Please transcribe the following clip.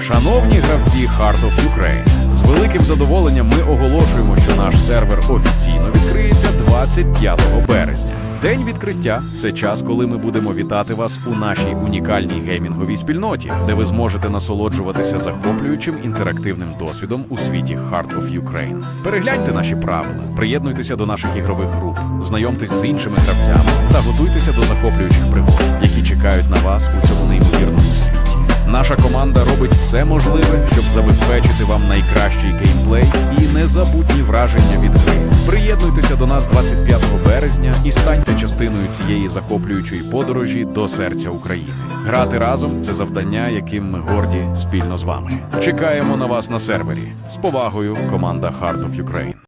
Шановні гравці Heart of Ukraine, з великим задоволенням ми оголошуємо, що наш сервер офіційно відкриється 25 березня. День відкриття це час, коли ми будемо вітати вас у нашій унікальній геймінговій спільноті, де ви зможете насолоджуватися захоплюючим інтерактивним досвідом у світі Heart of Ukraine. Перегляньте наші правила, приєднуйтеся до наших ігрових груп, знайомтесь з іншими гравцями та готуйтеся до захоплюючих пригод, які чекають на вас у цьому неймовірному світі. Наша команда робить все можливе, щоб забезпечити вам найкращий геймплей і незабутні враження від гри. Приєднуйтеся до нас 25 березня і станьте частиною цієї захоплюючої подорожі до серця України. Грати разом це завдання, яким ми горді спільно з вами. Чекаємо на вас на сервері. З повагою, команда Heart of Ukraine.